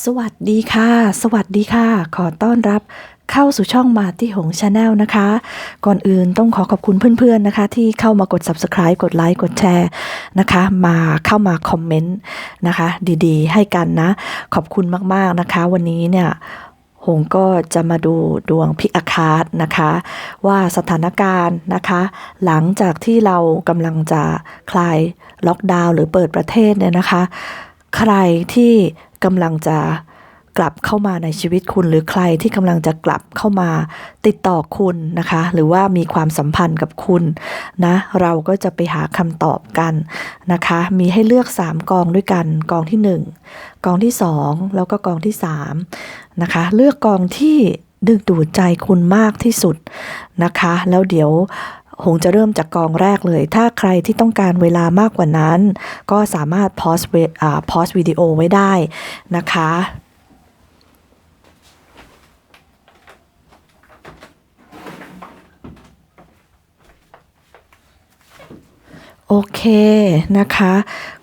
สวัสดีค่ะ สวัสดีค่ะ ขอต้อนรับเข้าสู่ช่องมาที่หงชาแนลนะคะ ก่อนอื่นต้องขอขอบคุณเพื่อนๆนะคะ ที่เข้ามากด subscribe กดไลค์กดแชร์นะคะ มาเข้ามาคอมเมนต์นะคะ ดีๆ ให้กันนะ ขอบคุณมากๆนะคะ วันนี้เนี่ยหงก็จะมาดูดวงพิกอาคาตนะคะ ว่าสถานการณ์นะคะ หลังจากที่เรากำลังจะคลายล็อกดาวน์หรือเปิดประเทศเนี่ยนะคะ ใครที่ กำลังจะกลับเข้ามาในชีวิตคุณหรือใครที่กำลังจะกลับเข้ามาติดต่อคุณนะคะ หรือว่ามีความสัมพันธ์กับคุณนะเราก็จะไปหาคำตอบกันนะคะ มีให้เลือก 3 กองด้วยกัน กองที่ 1 กองที่ 2 แล้วก็กองที่3นะคะเลือกกองที่ดึงดูดใจคุณมากที่สุดนะคะ แล้วเดี๋ยว หงจะเริ่มจากกองแรกเลย ถ้าใครที่ต้องการเวลามากกว่านั้น ก็สามารถพอสเวอ่าพอสวิดีโอไว้ได้นะคะโอเคนะคะ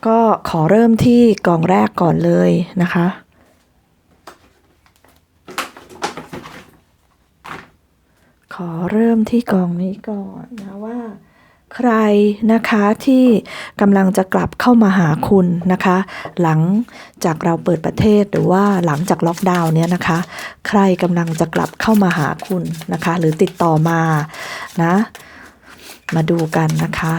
ก็ขอเริ่มที่กองแรกก่อนเลยนะคะ อเริ่มที่กองนี้ก่อนนะว่า ใครนะคะที่กำลังจะกลับเข้ามาหาคุณนะคะ หลังจากเราเปิดประเทศหรือว่าหลังจากล็อกดาวน์เนี่ยนะคะ ใครกำลังจะกลับเข้ามาหาคุณนะคะ หรือติดต่อมานะ มาดูกันนะคะ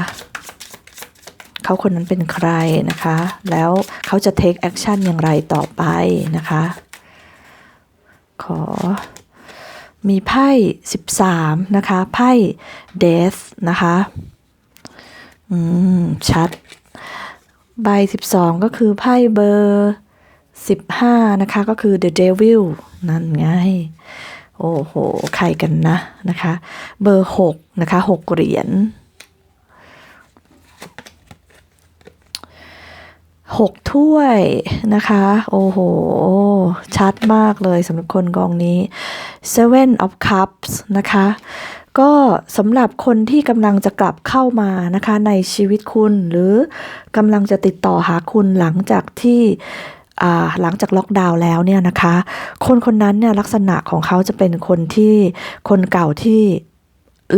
เขาคนนั้นเป็นใครนะคะ แล้วเขาจะ take action อย่างไรต่อไปนะคะ ขอ มีไพ่ 13 นะคะ ไพ่ death นะคะ อืม ชัด ใบ 12 ก็คือไพ่เบอร์ 15 นะคะ ก็คือ the devil นั่นไง โอ้โห ใครกันนะนะคะ เบอร์ 6 นะคะ 6 เหรียญหกถ้วยนะคะ โอ้โห ชัดมากเลยสำหรับคนกองนี้ Seven of Cups นะคะ ก็สำหรับคนที่กำลังจะกลับเข้ามานะคะในชีวิตคุณหรือกำลังจะติดต่อหาคุณหลังจากที่หลังจากล็อกดาวน์แล้วเนี่ยนะคะ คนคนนั้นเนี่ยลักษณะของเขาจะเป็นคนที่คนเก่าที่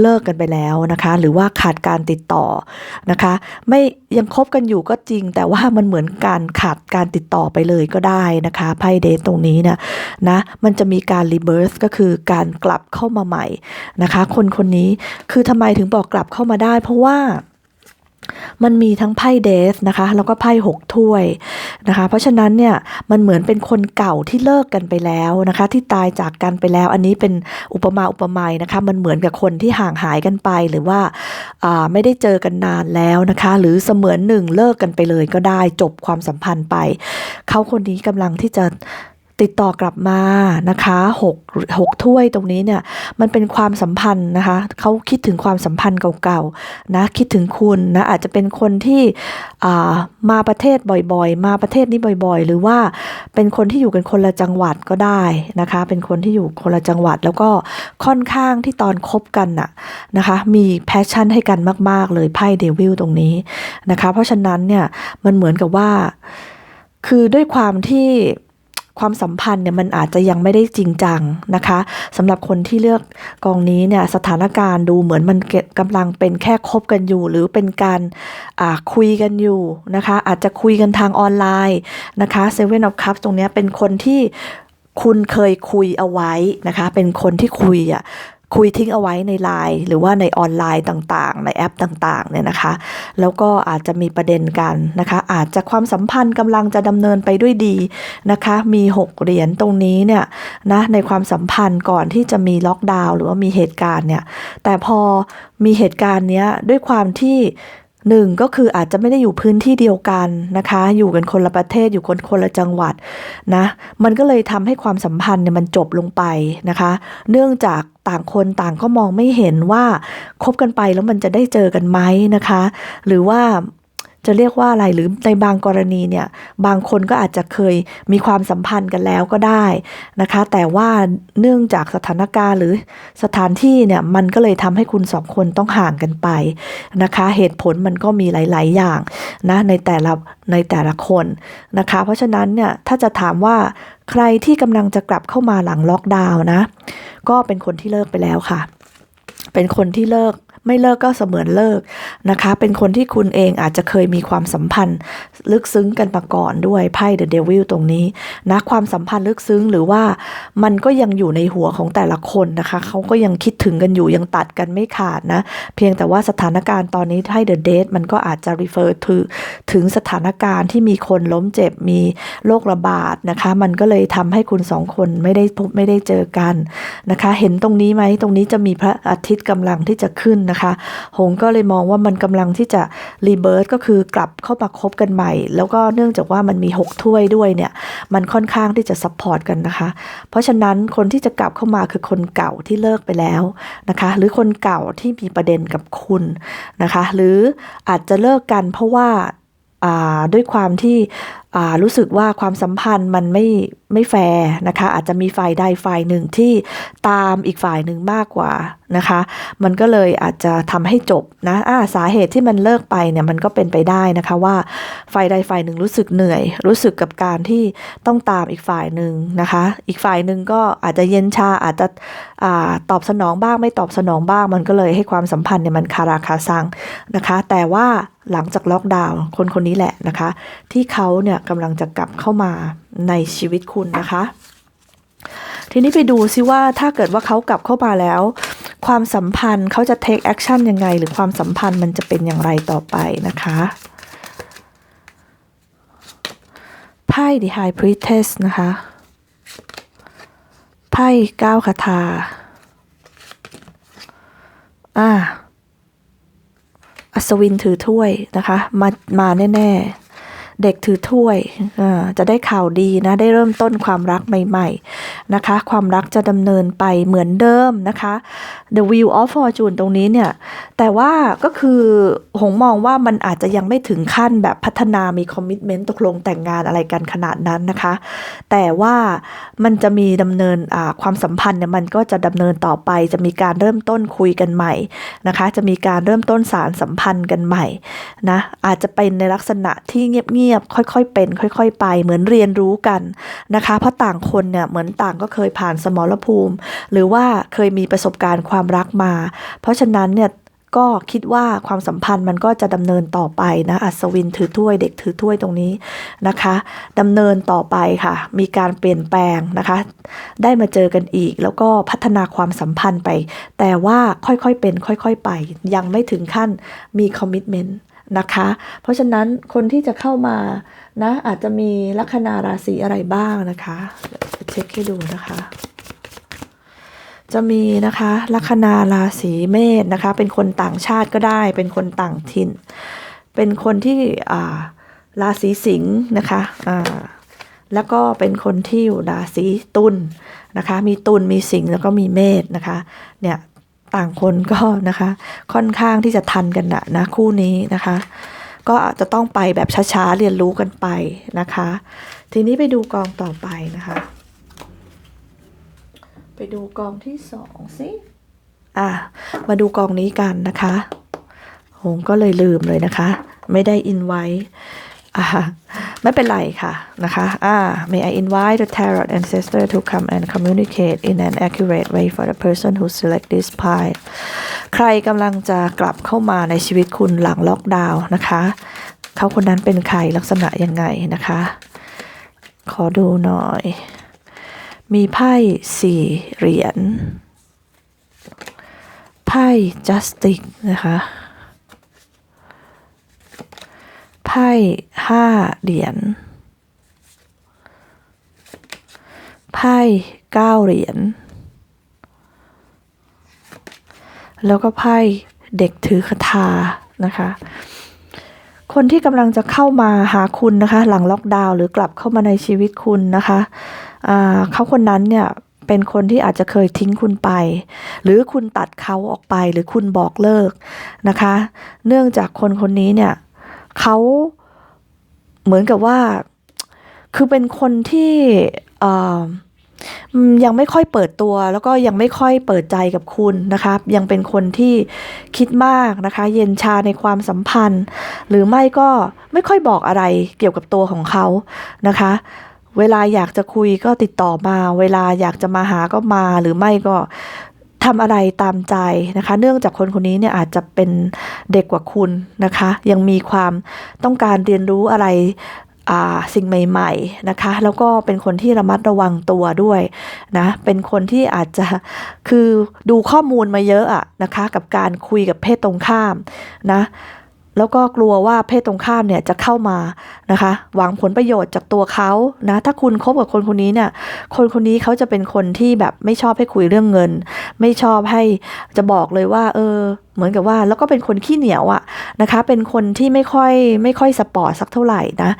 เลิกกันไปแล้วนะคะ หรือว่าขาดการติดต่อนะคะ ไม่ยังคบกันอยู่ก็จริง แต่ว่ามันเหมือนการขาดการติดต่อไปเลยก็ได้นะคะไพ่เดทตรงนี้เนี่ยนะมันจะมีการรีเบิร์สก็คือการกลับเข้ามาใหม่นะคะ คนคนนี้คือทำไมถึงบอกกลับเข้ามาได้ เพราะว่า มันมีทั้งไพ่เดสนะคะแล้วก็ไพ่หกถ้วยนะคะ เพราะฉะนั้นเนี่ยมันเหมือนเป็นคนเก่าที่เลิกกันไปแล้วนะคะ ที่ตายจากกันไปแล้ว อันนี้เป็นอุปมาอุปไมยนะคะ มันเหมือนกับคนที่ห่างหายกันไปหรือว่าอ่าไม่ได้เจอกันนานแล้วนะคะ หรือเสมือนหนึ่งเลิกกันไปเลยก็ได้จบความสัมพันธ์ไป เขาคนนี้กำลังที่จะ ติดต่อกลับมานะคะหกหกถ้วยตรงนี้เนี่ยมันเป็นความสัมพันธ์นะคะเขาคิดถึงความสัมพันธ์เก่าๆนะคิดถึงคุณนะอาจจะเป็นคนที่มาประเทศบ่อยๆ มาประเทศนี้บ่อยๆ หรือว่าเป็นคนที่อยู่กันคนละจังหวัดก็ได้นะคะ เป็นคนที่อยู่คนละจังหวัด แล้วก็ค่อนข้างที่ตอนคบกันน่ะนะคะมีแพชชั่นให้กันมาก ๆ เลยไพ่เดวิลตรงนี้นะคะ เพราะฉะนั้นเนี่ยมันเหมือนกับว่า คือด้วยความที่ ความสัมพันธ์เนี่ยมันอาจจะยังไม่ได้จริงจังนะคะสำหรับคนที่เลือกกองนี้เนี่ยสถานการณ์ดูเหมือนมันเก็บกำลังเป็นแค่คบกันอยู่ หรือเป็นการคุยกันอยู่นะคะอาจจะคุยกันทางออนไลน์นะคะเซเว่นออฟคัพตรงนี้เป็นคนที่คุณเคยคุยเอาไว้นะคะ เป็นคนที่คุยอะ คุยทิ้งเอาไว้ในไลน์หรือว่าในออนไลน์ต่างๆ ในแอปต่างๆเนี่ยนะคะ แล้วก็อาจจะมีประเด็นกันนะคะ อาจจะความสัมพันธ์กำลังจะดำเนินไปด้วยดีนะคะ มี 6 เหรียญตรงนี้เนี่ยนะในความสัมพันธ์ก่อนที่จะมีล็อกดาวน์หรือว่ามีเหตุการณ์เนี่ยแต่พอมีเหตุการณ์เนี้ยด้วยความที่ หนึ่งก็คืออาจจะไม่ได้อยู่พื้นที่เดียวกันนะคะ อยู่กันคนละประเทศอยู่คนคนละจังหวัดนะ มันก็เลยทำให้ความสัมพันธ์เนี่ยมันจบลงไปนะคะ เนื่องจากต่างคนต่างก็มองไม่เห็นว่าคบกันไปแล้วมันจะได้เจอกันไหมนะคะ หรือว่า จะเรียกว่าอะไรหรือในบางกรณีเนี่ยบางคนก็อาจจะเคยมีความสัมพันธ์กันแล้วก็ได้นะคะ แต่ว่าเนื่องจากสถานการณ์หรือสถานที่เนี่ยมันก็เลยทำให้คุณสองคนต้องห่างกันไปนะคะ เหตุผลมันก็มีหลาย ๆ อย่างนะในแต่ละในแต่ละคนนะคะ เพราะฉะนั้นเนี่ยถ้าจะถามว่าใครที่กำลังจะกลับเข้ามาหลังล็อกดาวน์นะ ก็เป็นคนที่เลิกไปแล้วค่ะ เป็นคนที่เลิก ไม่เลิกก็เสมือนเลิกนะคะ เป็นคนที่คุณเองอาจจะเคยมีความสัมพันธ์ ลึกซึ้งกันมาก่อนด้วยไพ่เดอะเดวิลตรงนี้นะความสัมพันธ์ลึกซึ้งหรือว่ามันก็ยังอยู่ในหัวของแต่ละคนนะคะเขาก็ยังคิดถึงกันอยู่ยังตัดกันไม่ขาดนะ เพียงแต่ว่าสถานการณ์ตอนนี้ให้เดอะเดทมันก็อาจจะ refer to ถึงสถานการณ์ที่มีคนล้มเจ็บมีโรคระบาดนะคะ มันก็เลยทำให้คุณสองคนไม่ได้พบไม่ได้เจอกันนะคะ เห็นตรงนี้ไหมตรงนี้จะมีพระอาทิตย์กำลังที่จะขึ้นนะคะ หงก็เลยมองว่ามันกำลังที่จะรีเบิร์ตก็คือกลับเข้ามาคบกันใหม่ แล้วก็เนื่องจากว่ามันมี 6 ถ้วยด้วยเนี่ยมันค่อนข้างที่จะซัพพอร์ตกันนะคะ เพราะฉะนั้นคนที่จะกลับเข้ามาคือคนเก่าที่เลิกไปแล้วนะคะ หรือคนเก่าที่มีประเด็นกับคุณนะคะ หรืออาจจะเลิกกันเพราะว่าด้วยความที่ รู้สึกว่าความสัมพันธ์มันไม่ไม่แฟร์นะคะ อาจจะมีฝ่ายใดฝ่ายหนึ่งที่ตามอีกฝ่ายหนึ่งมากกว่านะคะ มันก็เลยอาจจะทำให้จบนะอ่าสาเหตุที่มันเลิกไปเนี่ยมันก็เป็นไปได้นะคะว่าฝ่ายใดฝ่ายหนึ่งรู้สึกเหนื่อย รู้สึกกับการที่ต้องตามอีกฝ่ายหนึ่งนะคะ อีกฝ่ายหนึ่งก็อาจจะเย็นชาอาจจะอาตอบสนองบ้างไม่ตอบสนองบ้าง มันก็เลยให้ความสัมพันธ์เนี่ยมันคาราคาซังนะคะ แต่ว่าหลังจากล็อกดาวน์คนคนนี้แหละนะคะ ที่เขาเนี่ยกำลังจะกลับเข้ามาในชีวิตคุณนะคะ ทีนี้ไปดูซิว่าถ้าเกิดว่าเขากลับเข้ามาแล้ว ความสัมพันธ์เขาจะ take action ยังไง หรือความสัมพันธ์มันจะเป็นอย่างไรต่อไปนะคะไพ่ The High Priestess นะคะไพ่เก้าคาถาอ่าอัศวินถือถ้วยนะคะ มา มาแน่ ๆ เด็กถือถ้วยจะได้ข่าวดีนะได้เริ่มต้นความรักใหม่ๆนะคะ ความรักจะดำเนินไปเหมือนเดิมนะคะ The Wheel of Fortune ตรงนี้เนี่ย แต่ว่าก็คือหงมองว่ามันอาจจะยังไม่ถึงขั้นแบบพัฒนามีคอมมิชเมนต์ตกลงแต่งงานอะไรกันขนาดนั้นนะคะ แต่ว่ามันจะมีดำเนินความสัมพันธ์เนี่ยมันก็จะดำเนินต่อไป จะมีการเริ่มต้นคุยกันใหม่นะคะ จะมีการเริ่มต้นสารสัมพันธ์กันใหม่นะอาจจะเป็นในลักษณะที่เงียบๆ ค่อยๆเป็น ค่อย ๆ ไป เหมือนเรียนรู้กันนะคะ เพราะต่างคนเนี่ยเหมือนต่างก็เคยผ่านสมรภูมิ หรือว่าเคยมีประสบการณ์ความรักมา เพราะฉะนั้นเนี่ยก็คิดว่าความสัมพันธ์มันก็จะดำเนินต่อไปนะอัศวินถือถ้วยเด็กถือถ้วยตรงนี้นะคะดำเนินต่อไปค่ะ มีการเปลี่ยนแปลงนะคะ ได้มาเจอกันอีก แล้วก็พัฒนาความสัมพันธ์ไป แต่ว่าค่อยๆเป็น ค่อย ๆ ไป ยังไม่ถึงขั้นมีคอมมิชเมนต์ นะคะ เพราะฉะนั้นคนที่จะเข้ามานะอาจจะมีลัคนาราศีอะไรบ้างนะคะเช็คให้ดูนะคะ จะมีนะคะลัคนาราศีเมษนะคะ เป็นคนต่างชาติก็ได้ เป็นคนต่างถิ่น เป็นคนที่อ่าราศีสิงห์นะคะอ่าแล้วก็เป็นคนที่อยู่ราศีตุลนะคะ มีตุลมีสิงห์แล้วก็มีเมษนะคะ เนี่ย ต่างคนก็นะคะ ค่อนข้างที่จะทันกันนะนะคู่นี้นะคะ ก็อาจจะต้องไปแบบช้าๆเรียนรู้กันไปนะคะ ทีนี้ไปดูกองต่อไปนะคะ ไปดูกองที่สองสิอะมาดูกองนี้กันนะคะหงก็เลยลืมเลยนะคะ ไม่ได้อินไว้ ไม่เป็นไรค่ะนะคะอ่า may I invite the tarot ancestor to come and communicate in an accurate way for the person who select this pile ใครกำลังจะกลับเข้ามาในชีวิตคุณหลังล็อกดาวน์นะคะ เขาคนนั้นเป็นใครลักษณะยังไงนะคะ ขอดูหน่อย มีไพ่สี่เหรียญ ไพ่ justice นะคะ ไพ่ห้าเหรียญ ไพ่เก้าเหรียญ แล้วก็ไพ่เด็กถือคาถานะคะ คนที่กำลังจะเข้ามาหาคุณนะคะ หลังล็อกดาวน์หรือกลับเข้ามาในชีวิตคุณนะคะเขาคนนั้นเนี่ยเป็นคนที่อาจจะเคยทิ้งคุณไป หรือคุณตัดเขาออกไปหรือคุณบอกเลิกนะคะ เนื่องจากคนคนนี้เนี่ย เขาเหมือนกับว่า คือเป็นคนที่ยังไม่ค่อยเปิดตัว แล้วก็ยังไม่ค่อยเปิดใจกับคุณนะคะยังเป็นคนที่คิดมากนะคะ เย็นชาในความสัมพันธ์ หรือไม่ก็ไม่ค่อยบอกอะไรเกี่ยวกับตัวของเขานะคะ เวลาอยากจะคุยก็ติดต่อมา เวลาอยากจะมาหาก็มา หรือไม่ก็ ทำอะไรตามใจนะคะ เนื่องจากคนคนนี้เนี่ยอาจจะเป็นเด็กกว่าคุณนะคะ ยังมีความต้องการเรียนรู้อะไรอ่าสิ่งใหม่ ๆนะคะ แล้วก็เป็นคนที่ระมัดระวังตัวด้วยนะเป็นคนที่อาจจะคือดูข้อมูลมาเยอะอะนะคะ กับการคุยกับเพศตรงข้ามนะ แล้วก็กลัวว่าเพศตรงข้ามเนี่ยจะเข้ามานะคะ หวังผลประโยชน์จากตัวเขานะ ถ้าคุณคบกับคนคนนี้เนี่ย คนคนนี้เขาจะเป็นคนที่แบบไม่ชอบให้คุยเรื่องเงิน ไม่ชอบให้จะบอกเลยว่า เออเหมือนกับว่าแล้วก็เป็นคนขี้เหนียวอะนะคะ เป็นคนที่ไม่ค่อยไม่ค่อยสปอร์ตสักเท่าไหร่นะ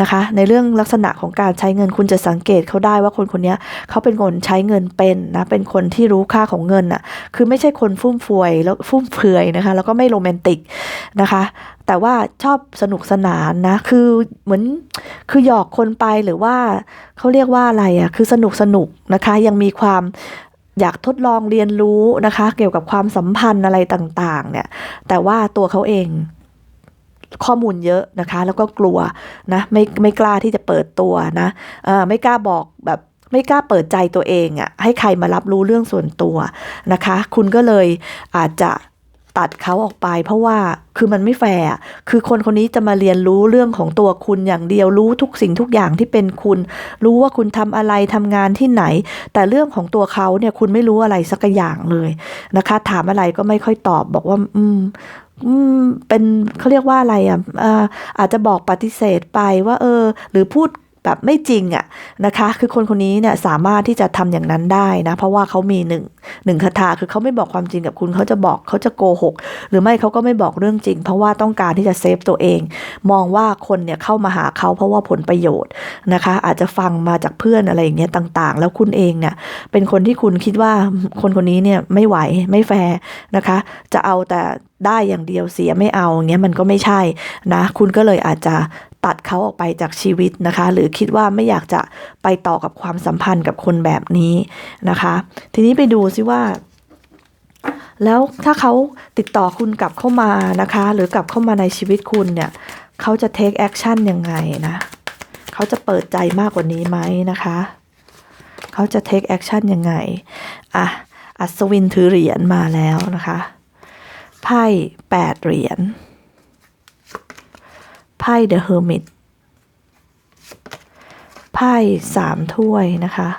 นะคะ ในเรื่องลักษณะของการใช้เงินคุณจะสังเกตเขาได้ว่าคนคนนี้เขาเป็นคนใช้เงินเป็นนะเป็นคนที่รู้ค่าของเงินอะคือไม่ใช่คนฟุ่มเฟือยแล้วฟุ่มเฟือยนะคะ แล้วก็ไม่โรแมนติกนะคะแต่ว่าชอบสนุกสนานนะ คือเหมือนคือหยอกคนไปหรือว่าเขาเรียกว่าอะไรอะ่ะ คือสนุกสนุกนะคะ ยังมีความ อยากทดลองเรียนรู้นะคะ เกี่ยวกับความสัมพันธ์อะไรต่างๆ เนี่ย แต่ว่าตัวเขาเองข้อมูลเยอะนะคะ แล้วก็กลัวนะไม่ไม่กล้าที่จะเปิดตัวนะเออไม่กล้าบอกแบบไม่กล้าเปิดใจตัวเองอะ่ะให้ใครมารับรู้เรื่องส่วนตัวนะคะ คุณก็เลยอาจจะ ตัดเขาออกไป เพราะว่าคือมันไม่แฟร์คือคนคนนี้จะมาเรียนรู้เรื่องของตัวคุณอย่างเดียวรู้ทุกสิ่งทุกอย่างที่เป็นคุณ รู้ว่าคุณทำอะไรทำงานที่ไหน แต่เรื่องของตัวเขาเนี่ยคุณไม่รู้อะไรสักอย่างเลยนะคะ ถามอะไรก็ไม่ค่อยตอบบอกว่า อืมอืมเป็นเขาเรียกว่าอะไรอะอาจจะบอกปฏิเสธไปว่า เออ หรือพูด แบบไม่จริงอะ่ะนะคะ คือคนคนนี้เนี่ยสามารถที่จะทำอย่างนั้นได้นะ เพราะว่าเขามีหนึ่งหนึ่งคาถาคือเขาไม่บอกความจริงกับคุณเขาจะบอกเขาจะโกหก หรือไม่เขาก็ไม่บอกเรื่องจริง เพราะว่าต้องการที่จะเซฟตัวเอง มองว่าคนเนี่ยเข้ามาหาเขาเพราะว่าผลประโยชน์นะคะ อาจจะฟังมาจากเพื่อนอะไรอย่างเงี้ยต่างๆ แล้วคุณเองเนี่ยเป็นคนที่คุณคิดว่าคนคนนี้เนี่ยไม่ไหวไม่แฟร์นะคะ จะเอาแต่ได้อย่างเดียวเสียไม่เอาอย่างเงี้ยมันก็ไม่ใช่นะ คุณก็เลยอาจจะ ตัดเขาออกไปจากชีวิตนะคะ หรือคิดว่าไม่อยากจะไปต่อกับความสัมพันธ์กับคนแบบนี้นะคะ ทีนี้ไปดูซิว่า แล้วถ้าเขาติดต่อคุณกลับเข้ามานะคะ หรือกลับเข้ามาในชีวิตคุณเนี่ยเขาจะ take action ยังไงนะเขาจะเปิดใจมากกว่านี้ไหมนะคะเขาจะ take action ยังไงอะอัศวินถือเหรียญมาแล้วนะคะไพ่แปดเหรียญ ไพ่ The Hermit ไพ่สามถ้วยนะคะ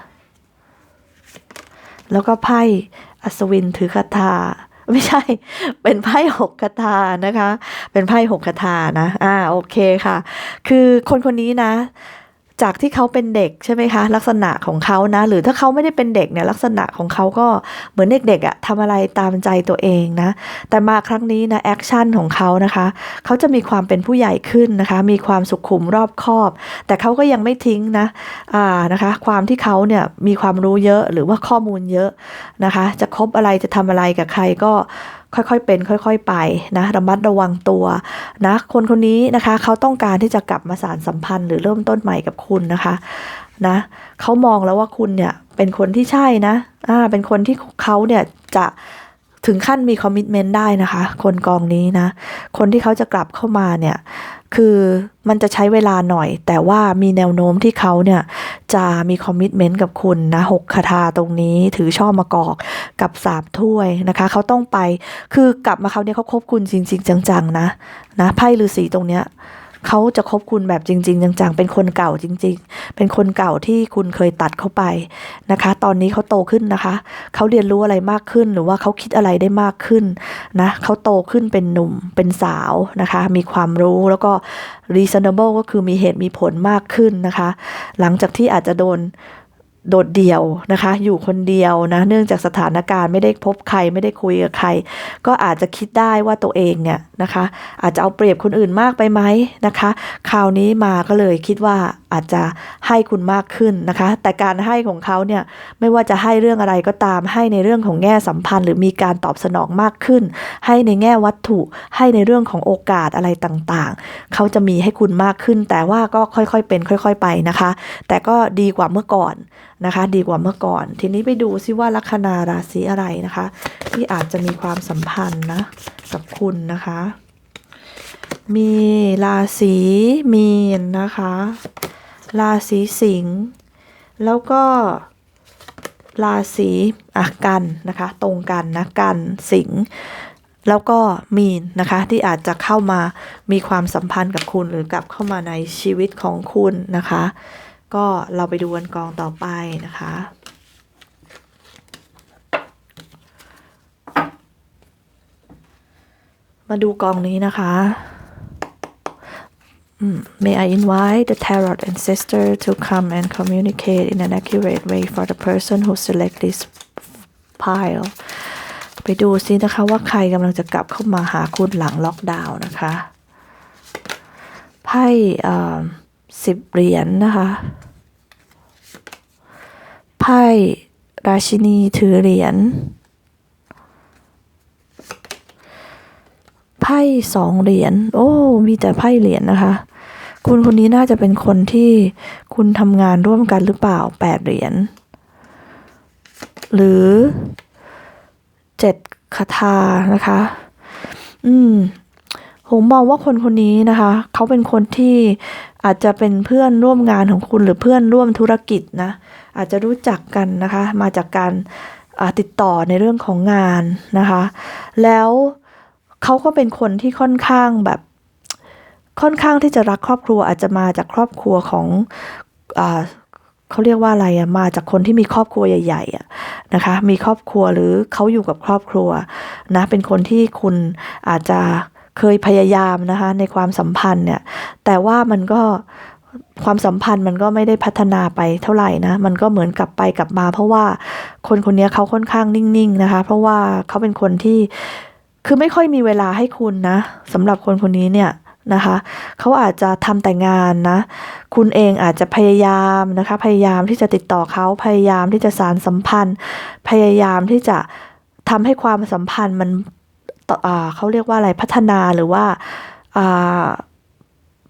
แล้วก็ไพ่อัศวินถือคาถาไม่ใช่ เป็นไพ่หกคาถานะคะ เป็นไพ่หกคาถานะ อ่า โอเคค่ะ คือคนคนนี้นะ จากที่เขาเป็นเด็กใช่ไหมคะ ลักษณะของเขานะ หรือถ้าเขาไม่ได้เป็นเด็กเนี่ยลักษณะของเขาก็เหมือนเด็กๆอะทำอะไรตามใจตัวเองนะ แต่มาครั้งนี้นะแอคชั่นของเขานะคะ เขาจะมีความเป็นผู้ใหญ่ขึ้นนะคะ มีความสุขุมรอบคอบ แต่เขาก็ยังไม่ทิ้งนะอ่านะคะ ความที่เขาเนี่ยมีความรู้เยอะหรือว่าข้อมูลเยอะนะคะ จะคบอะไรจะทำอะไรกับใครก็ ค่อยๆเป็น ค่อย ๆไปนะระมัดระวังตัวนะคนคนนี้นะคะเขาต้องการที่จะกลับมาสารสัมพันธ์หรือเริ่มต้นใหม่กับคุณนะคะนะเขามองแล้วว่าคุณเนี่ยเป็นคนที่ใช่นะอ่าเป็นคนที่เขาเนี่ยจะถึงขั้นมีคอมมิชเมนต์ได้นะคะ คนกองนี้นะ คนที่เขาจะกลับเข้ามาเนี่ย คือมันจะใช้เวลาหน่อย แต่ว่ามีแนวโน้มที่เขาเนี่ยจะมีคอมมิชเมนต์กับคุณนะหกคาถาตรงนี้ถือช่อมากอกกับสามถ้วยนะคะ เขาต้องไปคือกลับมาเขาเนี่ยเขาคบคุณจริง ๆ จังๆนะนะไพ่ฤาษีตรงเนี้ย เขาจะคบคุณแบบจริง ๆ จังๆ เป็นคนเก่าจริง ๆ เป็นคนเก่าที่คุณเคยตัดเข้าไปนะคะ ตอนนี้เขาโตขึ้นนะคะ เขาเรียนรู้อะไรมากขึ้นหรือว่าเขาคิดอะไรได้มากขึ้นนะเขาโตขึ้นเป็นหนุ่มเป็นสาวนะคะ มีความรู้แล้วก็ reasonable ก็คือมีเหตุมีผลมากขึ้นนะคะ หลังจากที่อาจจะโดน โดดเดี่ยวนะคะ อยู่คนเดียวนะ เนื่องจากสถานการณ์ไม่ได้พบใครไม่ได้คุยกับใคร ก็อาจจะคิดได้ว่าตัวเองเนี่ยนะคะ อาจจะเอาเปรียบคนอื่นมากไปไหมนะคะ คราวนี้มาก็เลยคิดว่าอาจจะให้คุณมากขึ้นนะคะ แต่การให้ของเขาเนี่ยไม่ว่าจะให้เรื่องอะไรก็ตาม ให้ในเรื่องของแง่สัมพันธ์ หรือมีการตอบสนองมากขึ้น ให้ในแง่วัตถุ ให้ในเรื่องของโอกาสอะไรต่างๆ เขาจะมีให้คุณมากขึ้น แต่ว่าก็ค่อยๆเป็น ค่อย ๆ ไปนะคะ แต่ก็ดีกว่าเมื่อก่อน นะคะ ดีกว่าเมื่อก่อน ทีนี้ไปดูซิว่าลัคนาราศีอะไรนะคะ ที่อาจจะมีความสัมพันธ์นะกับคุณนะคะ มีราศีมีนนะคะ ราศีสิงห์แล้วก็ราศีอะกันนะคะ ตรงกันนะกันสิงห์แล้วก็มีนนะคะที่อาจจะเข้ามามีความสัมพันธ์กับคุณหรือกลับเข้ามาในชีวิตของคุณนะคะ ก็เราไปดูกันกองต่อไปนะคะ มาดูกองนี้นะคะ May I invite the tarot ancestor to come and communicate in an accurate way for the person who select this pile ไปดูซินะคะว่าใครกำลังจะกลับเข้ามาหาคุณหลังล็อกดาวน์นะคะ ไพ่ สิบเหรียญนนะคะไพ่ราชินีถือเหรียญไพ่สองเหรียญโอ้ มีแต่ไพ่เหรียญนะคะ คุณคนนี้น่าจะเป็นคนที่คุณทำงานร่วมกันหรือเปล่าแปดเหรียญหรือเจ็ดคาถานะคะ อืมผมมองว่าคนคนนี้นะคะ เขาเป็นคนที่ อาจจะเป็นเพื่อนร่วมงานของคุณหรือเพื่อนร่วมธุรกิจนะ อาจจะรู้จักกันนะคะ มาจากการติดต่อในเรื่องของงานนะคะ แล้วเขาก็เป็นคนที่ค่อนข้างแบบค่อนข้างที่จะรักครอบครัวอาจจะมาจากครอบครัวของอเขาเรียกว่าอะไรอะมาจากคนที่มีครอบครัวใหญ่ๆอะนะคะ มีครอบครัวหรือเขาอยู่กับครอบครัวนะเป็นคนที่คุณอาจจะ เคยพยายามนะคะในความสัมพันธ์เนี่ย แต่ว่ามันก็ความสัมพันธ์มันก็ไม่ได้พัฒนาไปเท่าไหร่นะ มันก็เหมือนกลับไปกลับมา เพราะว่าคนคนนี้เขาค่อนข้างนิ่งๆนะคะ เพราะว่าเขาเป็นคนที่คือไม่ค่อยมีเวลาให้คุณนะสำหรับคนคนนี้เนี่ยนะคะเขาอาจจะทำแต่งานนะ คุณเองอาจจะพยายามนะคะ พยายามที่จะติดต่อเขาพยายามที่จะสารสัมพันธ์ พยายามที่จะทำให้ความสัมพันธ์มัน เขาเรียกว่าอะไรพัฒนาหรือว่า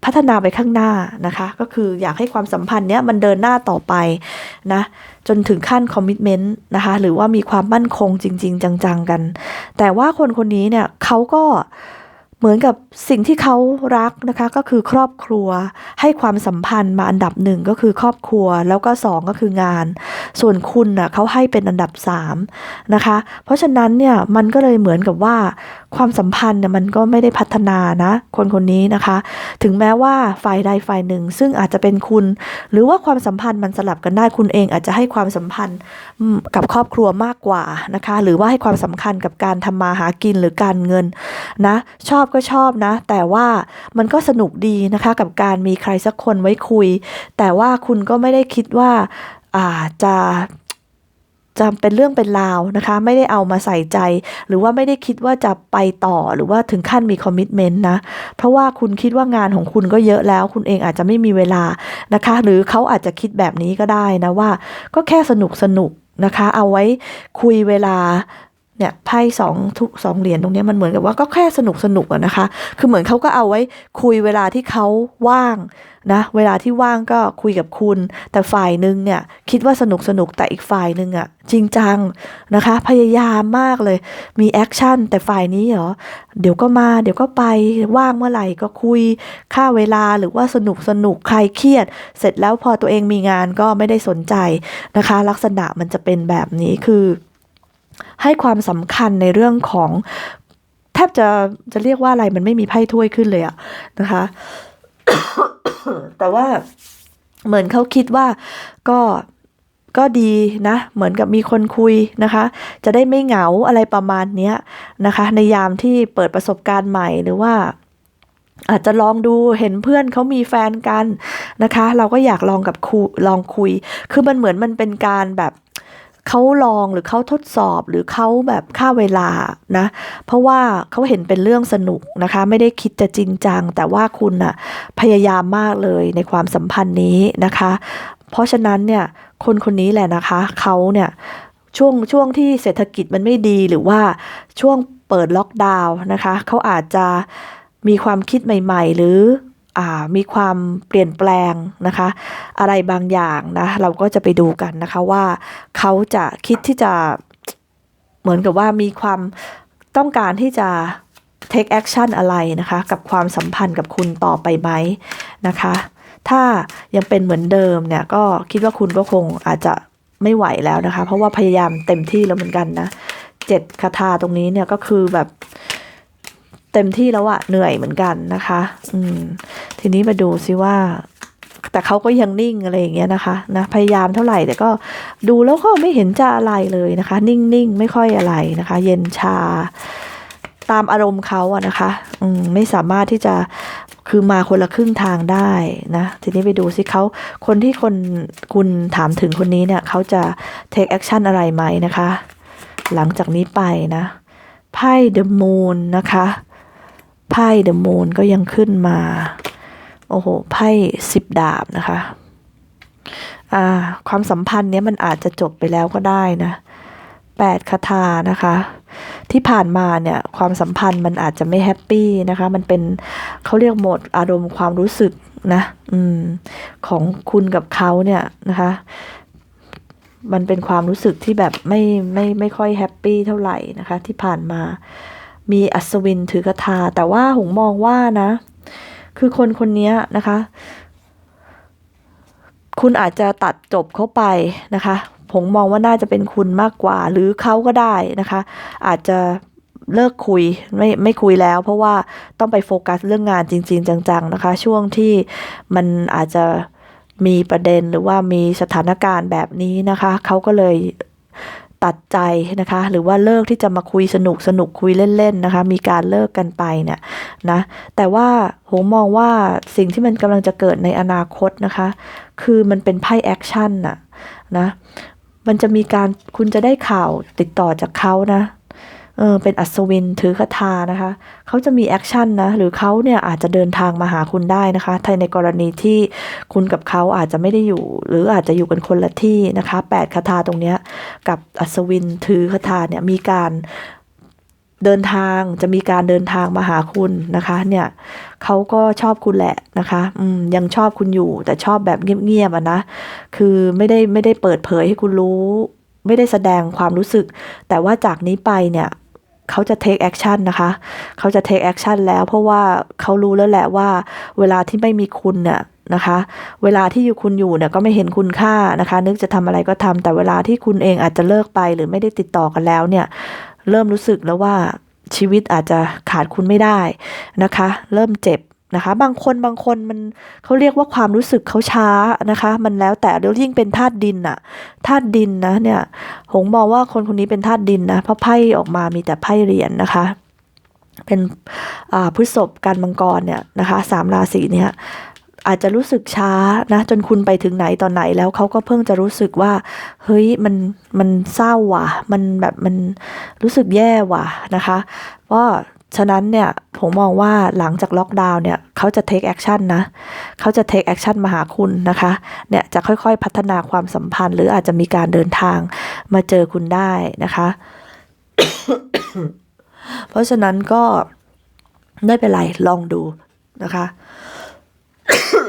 พัฒนาไปข้างหน้านะคะ ก็คืออยากให้ความสัมพันธ์เนี้ยมันเดินหน้าต่อไปนะจนถึงขั้นคอมมิชเมนต์นะคะ หรือว่ามีความมั่นคงจริง ๆ จัง ๆ กัน แต่ว่าคนคนนี้เนี่ยเขาก็ เหมือนกับสิ่งที่เขารักนะคะก็คือครอบครัวให้ความสัมพันธ์มาอันดับหนึ่งก็คือครอบครัวแล้วก็สองก็คืองาน ส่วนคุณน่ะเขาให้เป็นอันดับสามนะคะ เพราะฉะนั้นเนี่ยมันก็เลยเหมือนกับว่า ความสัมพันธ์เนี่ยมันก็ไม่ได้พัฒนานะ คนคนนี้นะคะ ถึงแม้ว่าฝ่ายใดฝ่ายหนึ่ง ซึ่งอาจจะเป็นคุณ หรือว่าความสัมพันธ์มันสลับกันได้คุณเองอาจจะให้ความสัมพันธ์กับครอบครัวมากกว่านะคะ หรือว่าให้ความสำคัญกับการทำมาหากินหรือการเงินนะ ชอบก็ชอบนะ แต่ว่ามันก็สนุกดีนะคะกับการมีใครสักคนไว้คุย แต่ว่าคุณก็ไม่ได้คิดว่าอาจะ จะเป็นเรื่องเป็นราวนะคะ ไม่ได้เอามาใส่ใจ หรือว่าไม่ได้คิดว่าจะไปต่อหรือว่าถึงขั้นมีคอมมิชเมนต์นะ เพราะว่าคุณคิดว่างานของคุณก็เยอะแล้ว คุณเองอาจจะไม่มีเวลานะคะ หรือเขาอาจจะคิดแบบนี้ก็ได้นะว่า ก็แค่สนุกสนุกนะคะ เอาไว้คุยเวลา เนี่ยไพ่สองทุกสองเหรียญตรงนี้มันเหมือนกับว่าก็แค่สนุกสนุกอะนะคะ คือเหมือนเขาก็เอาไว้คุยเวลาที่เขาว่างนะ เวลาที่ว่างก็คุยกับคุณ แต่ฝ่ายหนึ่งเนี่ยคิดว่าสนุกสนุกแต่อีกฝ่ายหนึ่งอะจริงจังนะคะ พยายามมากเลย มีแอคชั่นแต่ฝ่ายนี้เหรอ เดี๋ยวก็มาเดี๋ยวก็ไปว่างเมื่อไหร่ก็คุยค่าเวลาหรือว่าสนุกสนุกใครเครียด เสร็จแล้วพอตัวเองมีงานก็ไม่ได้สนใจนะคะ ลักษณะมันจะเป็นแบบนี้คือ ให้ความสำคัญในเรื่องของแทบจะจะเรียกว่าอะไรมันไม่มีไพ่ถ้วยขึ้นเลยอะนะคะ แต่ว่าเหมือนเขาคิดว่าก็ก็ดีนะ เหมือนกับมีคนคุยนะคะ จะได้ไม่เหงาอะไรประมาณนี้นะคะ ในยามที่เปิดประสบการณ์ใหม่หรือว่า อาจจะลองดูเห็นเพื่อนเขามีแฟนกันนะคะ เราก็อยากลองกับครูลองคุย คือมันเหมือนมันเป็นการแบบ เขาลองหรือเขาทดสอบหรือเขาแบบค่าเวลานะ เพราะว่าเขาเห็นเป็นเรื่องสนุกนะคะ ไม่ได้คิดจะจริงจัง แต่ว่าคุณน่ะพยายามมากเลยในความสัมพันธ์นี้นะคะ เพราะฉะนั้นเนี่ยคนคนนี้แหละนะคะเขาเนี่ยช่วงช่วงที่เศรษฐกิจมันไม่ดีหรือว่าช่วงเปิดล็อกดาวน์นะคะเขาอาจจะมีความคิดใหม่ ๆ หรือ มีความเปลี่ยนแปลงนะคะ อะไรบางอย่างนะเราก็จะไปดูกันนะคะว่าเขาจะคิดที่จะเหมือนกับว่ามีความต้องการที่จะ take action อะไรนะคะ กับความสัมพันธ์กับคุณต่อไปไหมนะคะ ถ้ายังเป็นเหมือนเดิมเนี่ยก็คิดว่าคุณก็คงอาจจะไม่ไหวแล้วนะคะ เพราะว่าพยายามเต็มที่แล้วเหมือนกันนะเจ็ดคาถาตรงนี้เนี่ยก็คือแบบ เต็มที่แล้วอะเหนื่อยเหมือนกันนะคะ อืม ทีนี้มาดูซิว่า แต่เขาก็ยังนิ่งอะไรอย่างเงี้ยนะคะ นะพยายามเท่าไหร่แต่ก็ดูแล้วก็ไม่เห็นจะอะไรเลยนะคะ นิ่งๆไม่ค่อยอะไรนะคะ เย็นชา ตามอารมณ์เขาอะนะคะ อืมไม่สามารถที่จะคือมาคนละครึ่งทางได้นะ ทีนี้ไปดูสิเขาคนที่คนคุณถามถึงคนนี้เนี่ยเขาจะ take action อะไรไหมนะคะ หลังจากนี้ไปนะไพ่ the moon นะคะ ไพ่ the moon ก็ยังขึ้นมา โอ้โห ไพ่สิบดาบนะคะ อ่า ความสัมพันธ์เนี้ยมันอาจจะจบไปแล้วก็ได้นะแปดคาถานะคะ ที่ผ่านมาเนี่ยความสัมพันธ์มันอาจจะไม่แฮปปี้นะคะ มันเป็นเขาเรียกโหมดอารมณ์ความรู้สึกนะ อืม ของคุณกับเขาเนี่ยนะคะ มันเป็นความรู้สึกที่แบบไม่ไม่ไม่ค่อยแฮปปี้เท่าไหร่นะคะ ที่ผ่านมา มีอัศวินถือกระทา แต่ว่าหงมองว่านะ คือคนคนนี้นะคะ คุณอาจจะตัดจบเขาไปนะคะผมมองว่าน่าจะเป็นคุณมากกว่า หรือเขาก็ได้นะคะ อาจจะเลิกคุยไม่ไม่คุยแล้ว เพราะว่าต้องไปโฟกัสเรื่องงานจริง ๆ จัง ๆ นะคะ ช่วงที่มันอาจจะมีประเด็นหรือว่ามีสถานการณ์แบบนี้นะคะ เขาก็เลย ตัดใจนะคะ หรือว่าเลิกที่จะมาคุยสนุกสนุกคุยเล่นๆนะคะ มีการเลิกกันไปเนี่ยนะ แต่ว่าผมมองว่าสิ่งที่มันกำลังจะเกิดในอนาคตนะคะ คือมันเป็นไพ่แอคชั่นน่ะนะ มันจะมีการคุณจะได้ข่าวติดต่อจากเขานะ เออเป็นอัศวินถือคาถานะคะเขาจะมีแอคชั่นนะหรือเขาเนี่ยอาจจะเดินทางมาหาคุณได้นะคะถ้าในกรณีที่คุณกับเขาอาจจะไม่ได้อยู่ หรืออาจจะอยู่กันคนละที่นะคะแปดคาถาตรงเนี้ยกับอัศวินถือคาถาเนี่ยมีการเดินทางจะมีการเดินทางมาหาคุณนะคะเนี่ยเขาก็ชอบคุณแหละนะคะอืมยังชอบคุณอยู่ แต่ชอบแบบเงียบๆอะนะคือไม่ได้ไม่ได้เปิดเผยให้คุณรู้ ไม่ได้แสดงความรู้สึก แต่ว่าจากนี้ไปเนี่ย เขาจะ take action นะคะ เขาจะ take action แล้วเพราะว่าเขารู้แล้วแหละว่า เวลาที่ไม่มีคุณเนี่ยนะคะ เวลาที่อยู่คุณอยู่เนี่ยก็ไม่เห็นคุณค่านะคะ นึกจะทำอะไรก็ทำแต่เวลาที่คุณเองอาจจะเลิกไปหรือไม่ได้ติดต่อกันแล้วเนี่ย เริ่มรู้สึกแล้วว่าชีวิตอาจจะขาดคุณไม่ได้นะคะ เริ่มเจ็บ นะคะ บางคนบางคนมันเขาเรียกว่าความรู้สึกเขาช้านะคะ มันแล้วแต่แล้วยิ่งเป็นธาตุดินอะธาตุดินนะเนี่ยหงมองว่าคนคนนี้เป็นธาตุดินนะเพราะไพ่ออกมามีแต่ไพ่เหรียญนะคะ เป็นพฤษภกันมังกรเนี่ยนะคะสามราศีเนี่ยอาจจะรู้สึกช้านะจนคุณไปถึงไหนตอนไหนแล้วเขาก็เพิ่งจะรู้สึกว่า เฮ้ยมันมันเศร้าว่ะ มันแบบมันรู้สึกแย่ว่ะนะคะ เพราะ ฉะนั้นเนี่ยผมมองว่าหลังจากล็อกดาวน์เนี่ยเขาจะ take action นะเขาจะ take action มาหาคุณนะคะเนี่ยจะค่อยๆพัฒนาความสัมพันธ์ หรืออาจจะมีการเดินทางมาเจอคุณได้นะคะ เพราะฉะนั้นก็ไม่เป็นไรลองดูนะคะ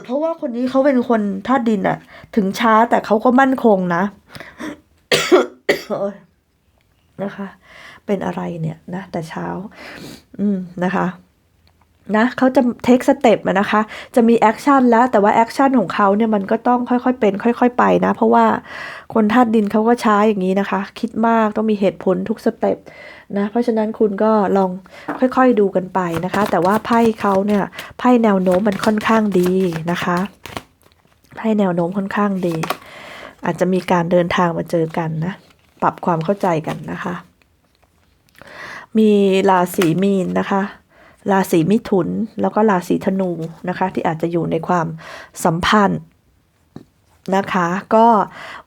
เพราะว่าคนนี้เขาเป็นคนธาตุดินอะถึงช้าแต่เขาก็มั่นคงนะนะคะ เป็นอะไรเนี่ยนะแต่เช้า อืมนะคะนะเขาจะเทคสเต็ปนะคะ จะมีแอคชั่นแล้วแต่ว่าแอคชั่นของเขาเนี่ยมันก็ต้องค่อยๆเป็น ค่อย ๆ ไปนะ เพราะว่าคนธาตุดินเขาก็ช้าอย่างนี้นะคะ คิดมากต้องมีเหตุผลทุกสเต็ปนะเพราะฉะนั้นคุณก็ลองค่อยๆดูกันไปนะคะ แต่ว่าไพ่เขาเนี่ยไพ่แนวโน้มมันค่อนข้างดีนะคะไพ่แนวโน้มค่อนข้างดี อาจจะมีการเดินทางมาเจอกันนะ ปรับความเข้าใจกันนะคะ มีราศีมีนนะคะ ราศีมิถุนแล้วก็ราศีธนูนะคะ ที่อาจจะอยู่ในความสัมพันธ์นะคะ ก็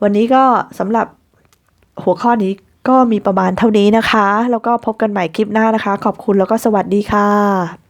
วันนี้ก็สำหรับหัวข้อนี้ก็มีประมาณเท่านี้นะคะ แล้วก็พบกันใหม่คลิปหน้านะคะ ขอบคุณแล้วก็สวัสดีค่ะ